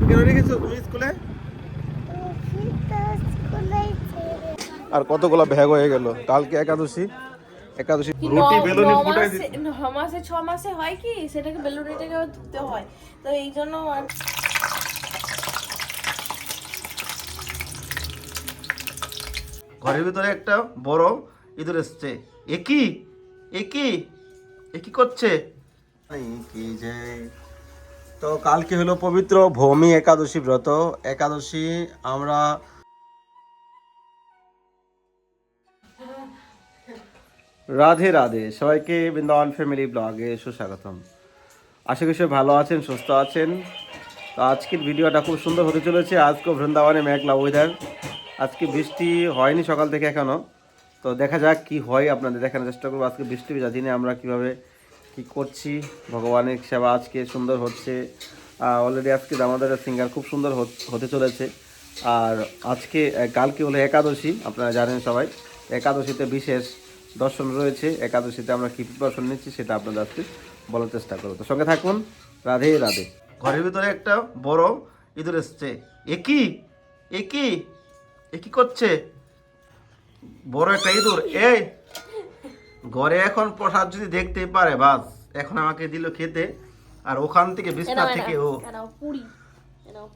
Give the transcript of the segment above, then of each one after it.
কেন তুমি স্কুলে? আর কতগুলো ব্যাগ হয়ে গেল? কালকে একাদশী। একাদশী কি রুটি বেলুনি ফুটাই মাসে- ন মাসে ছ মাসে হয় কি? সেটাকে বেলুনিটাকে ধুতে হয়। তো এই জন্য আর ঘরের ভিতরে একটা বড় ইঁদুর এসছে। একই একই একই করছে? কি যে তো কালকে হলো পবিত্র ভূমি একাদশী ব্রত। একাদশী আমরা রাধে রাধে। সবাইকে বৃন্দাবন ফ্যামিলি ব্লগে সুস্বাগতম। আশা করি ভালো আছেন, সুস্থ আছেন। তো আজকের ভিডিওটা খুব সুন্দর হতে চলেছে। আজকে বৃন্দাবনে মেঘলা ওয়েদার আজকে বৃষ্টি হয়নি সকাল থেকে এখনও তো দেখা যাক কি হয়। আপনাদের দেখানোর চেষ্টা করব। আজকে বৃষ্টি ভেজা দিনে আমরা কীভাবে কি করছি? ভগবানের সেবা আজকে সুন্দর হচ্ছে। অলরেডি আজকে দামোদরের সিঙ্গার খুব সুন্দর হতে চলেছে। আর আজকে কালকে হলো একাদশী, আপনারা জানেন সবাই। একাদশীতে বিশেষ দর্শন রয়েছে। একাদশীতে আমরা কী প্রিপারেশন নিচ্ছি সেটা আপনাদের আজকে বলার চেষ্টা করব। তো সঙ্গে থাকুন, রাধে রাধে। ঘরের ভিতরে একটা বড় ইঁদুর এসছে। একই একই একই করছে? বড় একটা ইঁদুর। এই! ঘরে এখন প্রসাদ যদি দেখতে পারে বাস এখন আমাকে দিল খেতে আর ওখান থেকে বিস্তার থেকে ও। পুরি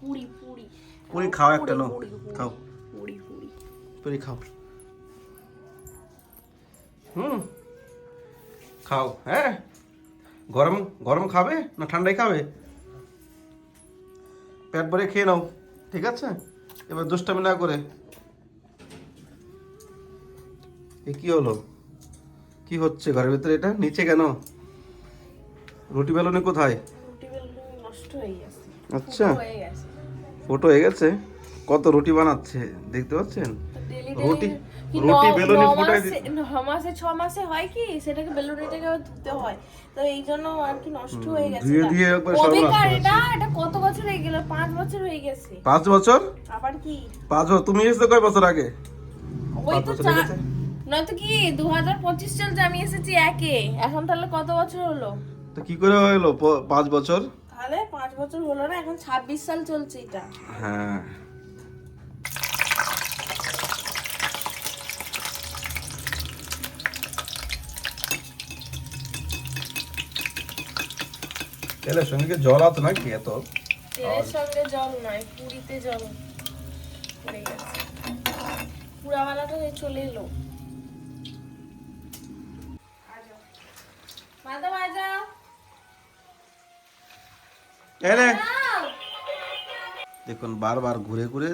পুরি পুরি। পুরি খাও একটা নো খাও। পুরি পুরি। পুরি খাও। হুম খাও হ্যাঁ? গরম গরম খাবে না ঠান্ডাই খাবে? পেট ভরে খেয়ে নাও ঠিক আছে? এবার দুষ্টামি না করে। এ কি হলো? কি হচ্ছে ঘরের ভিতরে এটা? নিচে কেন? রুটি বেলুনি কোথায়? নষ্ট আচ্ছা। ফটো হয়ে গেছে। কত রুটি বানাচ্ছে দেখতে পাচ্ছেন? রুটি রুটি বেলুনি ফুটাই মাসে- ছ মাসে হয় কি? সেটাকে বেলুনিটাকে ধুতে হয়। তো এই জন্য আর কি নষ্ট হয়ে গেছে ধুয়ে না। দিয়ে একবার সর্বনাশ এটা? এটা কত বছর হয়ে গেল? পাঁচ বছর হয়ে গেছে। বছর? আবার কি? তুমি এসেছ কয় বছর আগে? ওই তো নয়তো কি দু হাজার পঁচিশ চলছে আমি এসেছি একে? এখন তাহলে কত বছর হলো? তো কি করে হলো? পাঁচ বছর? তাহলে পাঁচ বছর হলো না এখন ছাব্বিশ সাল চলছে এটা। হ্যাঁ। তেলের সঙ্গে জল আছে নাকি এত? তেলের সঙ্গে জল নয় পুরিতে জল পড়ে গেছে। পুরাওয়ালাটা চলে এলো মাধব আজা এনে দেখুন বারবার ঘুরে ঘুরে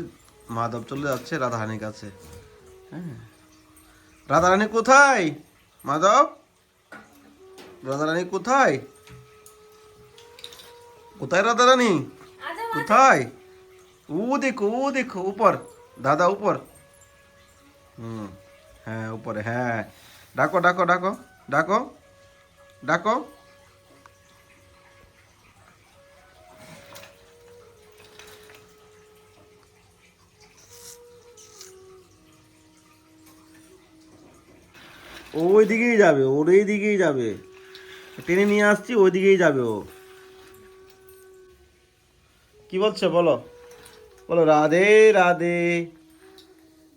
মাধব চলে যাচ্ছে রাধারানীর কাছে। হ্যাঁ। রাধারানী কোথায়? মাধব? রাধারানী কোথায়? কোথায় রাধারানী? আজা কোথায়? ও দেখো ও দেখো উপর। দাদা উপর। হুম হ্যাঁ উপরে হ্যাঁ। ডাকো ডাকো ডাকো ডাকো। ডাকো। ওই দিকেই যাবে, ওর এই দিকেই যাবে। টেনে নিয়ে আসছি ওই দিকেই যাবে ও। কি বলছো, বলো? বলো, রাধে রাধে।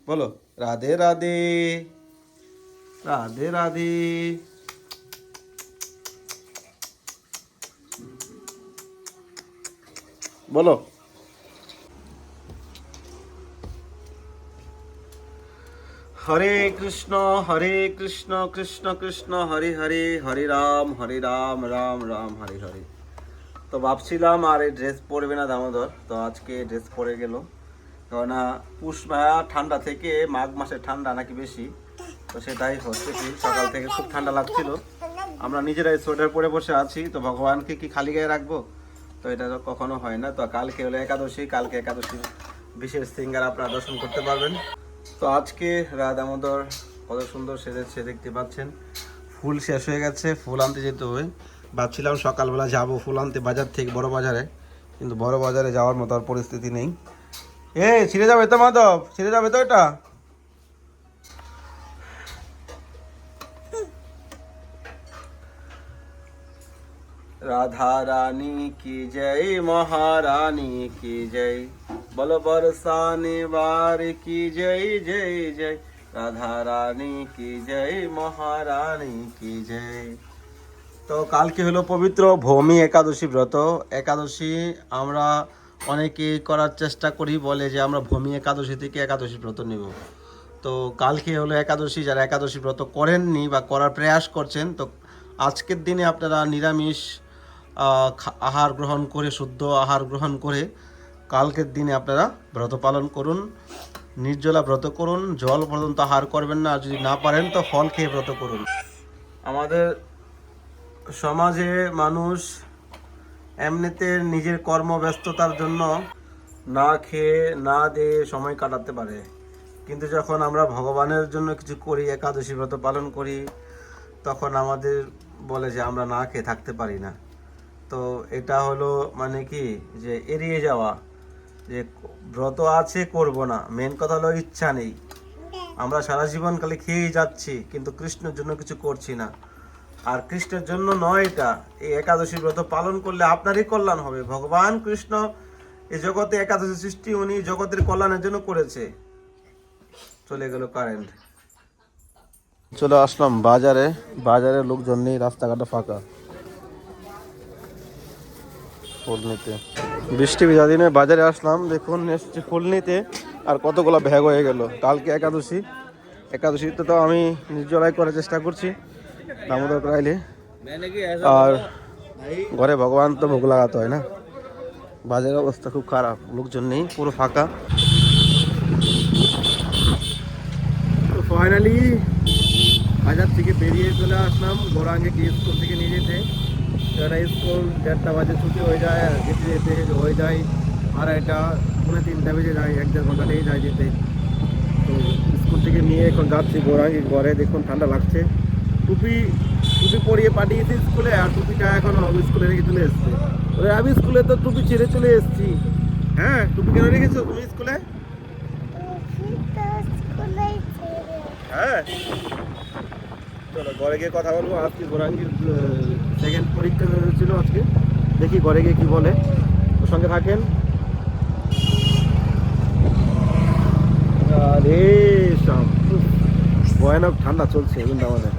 বলো, রাধে রাধে। রাধে রাধে। বলো। হরে কৃষ্ণ হরে কৃষ্ণ কৃষ্ণ কৃষ্ণ, হরে হরে হরে রাম হরে রাম রাম রাম, হরে হরে। তো ভাবছিলাম আর এই ড্রেস পরবে না দামোদর, তো আজকে ড্রেস পরে গেল। কেননা পুষ ঠান্ডা থেকে মাঘ মাসে ঠান্ডা নাকি বেশি, তো সেটাই হচ্ছে কি, সকাল থেকে খুব ঠান্ডা লাগছিল। আমরা নিজেরাই সোয়েটার পরে বসে আছি, তো ভগবানকে কি খালি গায়ে রাখব? তো এটা তো কখনো হয় না। তো কালকে হলো একাদশী, কালকে একাদশী বিশেষ সিঙ্গার আপনারা দর্শন করতে পারবেন। তো আজকে রাধামোদর কত সুন্দর সেজেছে দেখতে পাচ্ছেন। ফুল শেষ হয়ে গেছে, ফুল আনতে যেতে হবে। ভাবছিলাম সকালবেলা যাব ফুল আনতে বাজার থেকে, বড় বাজারে। কিন্তু বড় বাজারে যাওয়ার মতো আর পরিস্থিতি নেই। এ, ছিঁড়ে যাবে তো মাধব, ছিঁড়ে যাবে তো এটা। রাধা রানী কি জয়, মহারানী কি জয়। বল বরসানি বার কি জয় জয় জয় রাধা রানী কি জয় মহারানী কি জয় তো কালকে হলো পবিত্র ভৌমি একাদশী ব্রত। একাদশী আমরা অনেকে করার চেষ্টা করি বলে যে আমরা ভূমি একাদশী থেকে একাদশী ব্রত নেব। তো কালকে হলো একাদশী, যারা একাদশী ব্রত করেননি বা করার প্রয়াস করছেন, তো আজকের দিনে আপনারা নিরামিষ আহার গ্রহণ করে, শুদ্ধ আহার গ্রহণ করে কালকের দিনে আপনারা ব্রত পালন করুন, নির্জলা ব্রত করুন, জল পর্যন্ত হার করবেন না, আর যদি না পারেন তো ফল খেয়ে ব্রত করুন। আমাদের সমাজে মানুষ এমনিতে নিজের কর্মব্যস্ততার জন্য না খেয়ে, না দিয়ে সময় কাটাতে পারে। কিন্তু যখন আমরা ভগবানের জন্য কিছু করি, একাদশী ব্রত পালন করি, তখন আমাদের বলে যে আমরা না খেয়ে থাকতে পারি না। তো এটা হলো মানে কি? যে এড়িয়ে যাওয়া। যে ব্রত আছে, করব না। মেন কথা হলো ইচ্ছা নেই। আমরা সারা জীবন খালি খেয়েই যাচ্ছি, কিন্তু কৃষ্ণের জন্য কিছু করছি না। আর কৃষ্ণের জন্য নয় এটা। এই একাদশী ব্রত পালন করলে আপনারই কল্যাণ হবে। ভগবান কৃষ্ণ এই জগতে একাদশী সৃষ্টি উনি জগতের কল্যাণের জন্য করেছে। চলে গেল কারেন্ট চলে আসলাম বাজারে। বাজারে লোকজন নেই রাস্তাঘাটে ফাঁকা। নিতে। বৃষ্টি দিনে বাজারে আসলাম, দেখুন এসছি ফুল নিতে আর কতগুলো ব্যাগ হয়ে গেল। কালকে একাদশী। একাদশীতে তো আমি নির্জলাই করার চেষ্টা করছি, দামোদর করাইলে আর ঘরে ভগবান তো ভোগ লাগাতে হয় না। বাজারের অবস্থা খুব খারাপ, লোকজন নেই, পুরো ফাঁকা। ফাইনালি বাজার থেকে বেরিয়ে চলে আসলাম, গোরাঙ্গে স্কুল থেকে নিয়ে যেতে। এরা স্কুল দেড়টা বাজে ছুটি হয়ে যায় আর যেতে যেতে হয়ে যায় আর আড়াইটা পৌনে তিনটা বেজে যায় এক দেড় ঘণ্টা লেগে যায় যেতে। তো স্কুল থেকে নিয়ে এখন যাচ্ছি গোরাঙ্গি ঘরে দেখুন ঠান্ডা লাগছে। টুপি টুপি পরিয়ে পাঠিয়েছি স্কুলে আর টুপিটা এখন স্কুলে রেখে চলে এসছে। ওরে আমি স্কুলে তো টুপি ছেড়ে চলে এসেছি। হ্যাঁ টুপি কেন রেখেছো তুমি স্কুলে? হ্যাঁ। চলো ঘরে গিয়ে কথা বলব। আজকে গোরাঙ্গির সেকেন্ড পরীক্ষা ছিল আজকে। দেখি ঘরে গিয়ে কি বলে। ওর সঙ্গে থাকেন। আরে সব। ভয়ানক ঠান্ডা চলছে বৃন্দাবনে।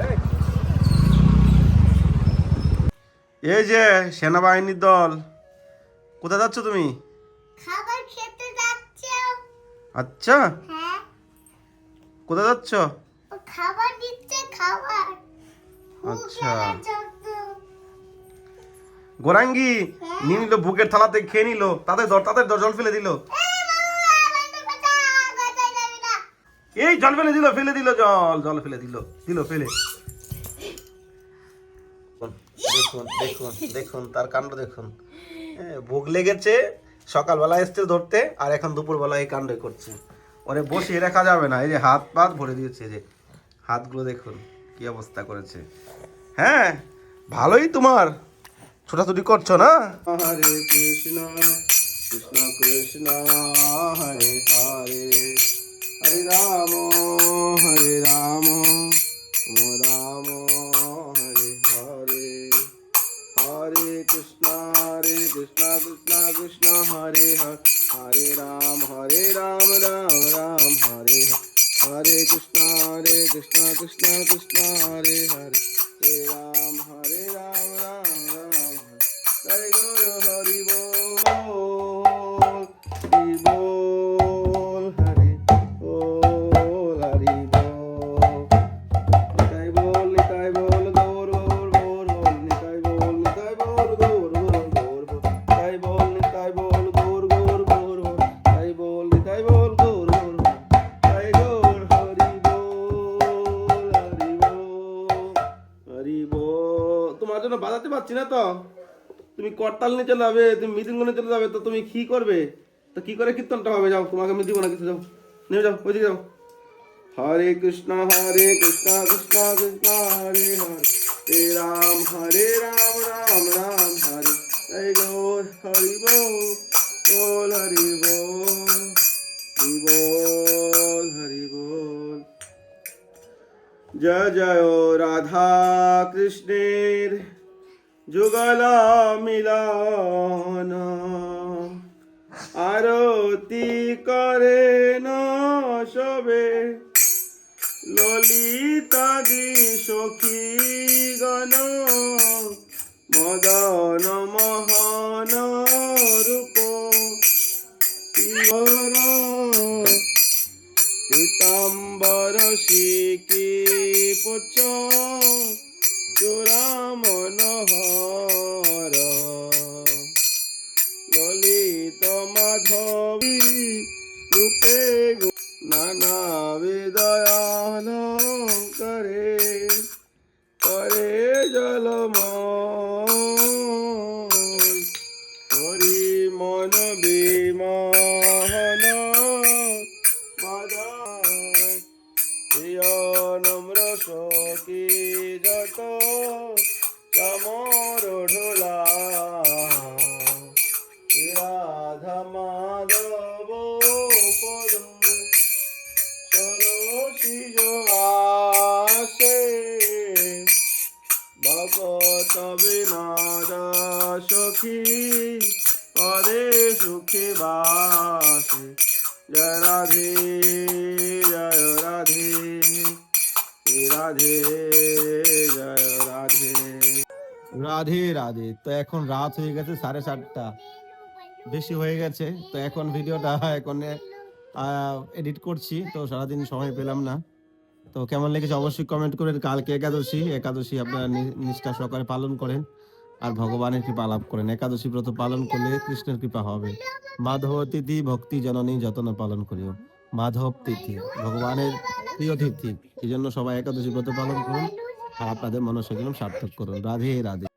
এই যে সেনাবাহিনীর দল কোথায় যাচ্ছ তুমি? খাবার খেতে যাচ্ছে। আচ্ছা। হ্যাঁ। কোথায় যাচ্ছ? খাবার দিচ্ছে খাবার। আচ্ছা। গোরাঙ্গি, নিয়ে নিল বুকের থালাতে, খেয়ে নিল তাদের তাতে জল ফেলে দিল। এই জল ফেলে দিল ফেলে দিল জল জল ফেলে দিল দিল, ফেলে। দেখুন দেখুন দেখুন তার কাণ্ড দেখুন। ভোগ লেগেছে, সকালবেলা এসছে ধরতে, আর এখন দুপুরবেলা এই কাণ্ড করছে। ওরে বসিয়ে রাখা যাবে না, এই যে হাত পাত ভরে দিয়েছে যে হাতগুলো দেখুন, কি অবস্থা করেছে। হ্যাঁ ভালোই তোমার। ছোটাছুটি করছ না? হরে কৃষ্ণ কৃষ্ণ কৃষ্ণ হরে হরে। হরে রাম তোমার জন্য বাজাতে পারছি না তো? তুমি করতাল নিয়ে চলে যাবে, তুমি মৃদুঙ্গনে চলে যাবে, তো তুমি কি করবে? তো কি করে কীর্তনটা হবে? যাও, তোমাকে আমি দিব না কিছু, যাও। নিয়ে যাও, ওইদিকে যাও। হরে কৃষ্ণ হরে কৃষ্ণ কৃষ্ণ কৃষ্ণ, হরে হরে। রাম হরে রাম রাম রাম, হরে। হরে গৌর হরি বল হরি বল হরি বল। জয় জয় রাধা কৃষ্ণের। যুগল মিলন। আরতি করে না সবে ললিতা দি সখী প্রিয় নম্র সখী, যত কামর ঢোলা রাধা মাধব পদ সরসী আসে। ভগত বিনাদ সখী, পদে সুখী বাসে। জয় রাধে। রাধে রাধে। রাধে রাধে। তো এখন রাত হয়ে গেছে সাড়ে সাতটা। বেশি হয়ে গেছে। তো এখন ভিডিওটা এখন এডিট করছি। তো সারাদিন সময় পেলাম না। তো কেমন লেগেছে অবশ্যই কমেন্ট করেন কালকে একাদশী। একাদশী আপনারা নিষ্ঠা সহকারে পালন করেন আর ভগবানের কৃপা লাভ করেন। একাদশী ব্রত পালন করলে কৃষ্ণের কৃপা হবে। মাধব তিথি, ভক্তি, জননী যতন পালন করিও। মাধব তিথি, ভগবানের প্রিয় তিথি এই জন্য সবাই একাদশী ব্রত পালন করুন আর আপনাদের মনসাগুলো সার্থক করুন। রাধে রাধে।